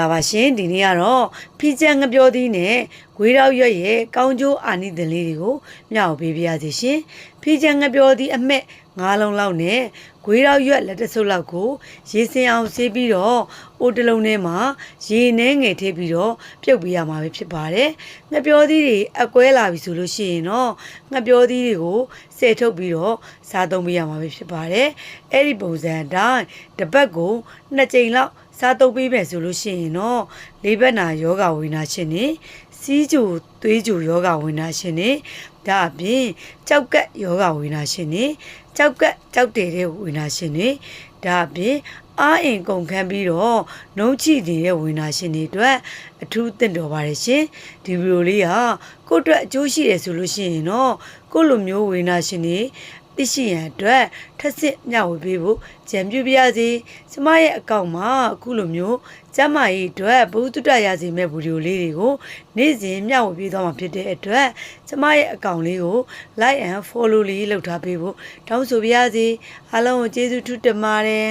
ပါပါရှင်ဒီနေ့ကတော့ဖီချန်ငပြောသီးနဲ့ဂွေးရောက်ရွက်ရဲ့ကောင်းကျိုးအာနိသင်လေးတွေကိုမျှဝေပေးပါရစေရှင်ဖီချန်ငပြောသီးအမက်၅လုံးလောက်နဲ့ဂွေးရောက်ရွက်လက်တစ်စုပ်လောက်ကိုရေစင်အောင်ဆေးပြီးတော့အိုးတစ်လုံးထဲမှာရေနှဲငယ်ထည့်ပြီးတော့ပြုတ်ပေးရမှာပဲဖြစ်ပါတယ်ငပြောသီးတွေအကွဲလာပြီဆိုလို့ရှိရင်တော့ငပြောသီးတွေကိုဆယ်ထုတ်ပြီးတော့စားသုံးပေးရမှာပဲဖြစ်ပါတယ်အဲ့ဒီပုံစံအတိုင်းတစ်ပတ်ကိုနှစ်ကြိမ်လောက် စားသုံးပေးမယ်ဆိုလို့ရှိရင်တော့လေးဘက်နာယောဂဝိနာရှင်နေစီးကြိုသွေးကြိုယောဂဝိနာရှင်နေဒါအပြင်ကြောက်ကက်ယောဂဝိနာရှင်နေကြောက်ကက်ကြောက်တယ်တဲ့ဝိနာရှင်နေဒါအပြင်အားအင်ကုန်ခန်းပြီးတော့နှုံးချိနေတဲ့ဝိနာရှင်တွေအတွက်အထူးသင့်တော်ပါတယ်ရှင်ဒီဗီဒီယိုလေးကကိုယ့်အတွက်အကျိုးရှိတယ်ဆိုလို့ရှိရင်တော့ကိုယ့်လိုမျိုးဝိနာရှင်တွေ သိရှိရန်အတွက်ထက်စစ်မျှဝေပေးဖို့ကြံပြုပြရစီကျမရဲ့အကောင့်မှာအခုလိုမျိုးကျမရဲ့အတွက်ဘုသူတ္တရစီမဲ့ဗီဒီယိုလေးတွေကိုနေ့စဉ်မျှဝေပေးသွားမှာဖြစ်တဲ့အတွက်ကျမရဲ့အကောင့်လေးကို like and follow လေးလုပ်ထားပေးဖို့တောင်းဆိုပါရစေအားလုံးကိုကျေးဇူးထူးတင်ပါတယ်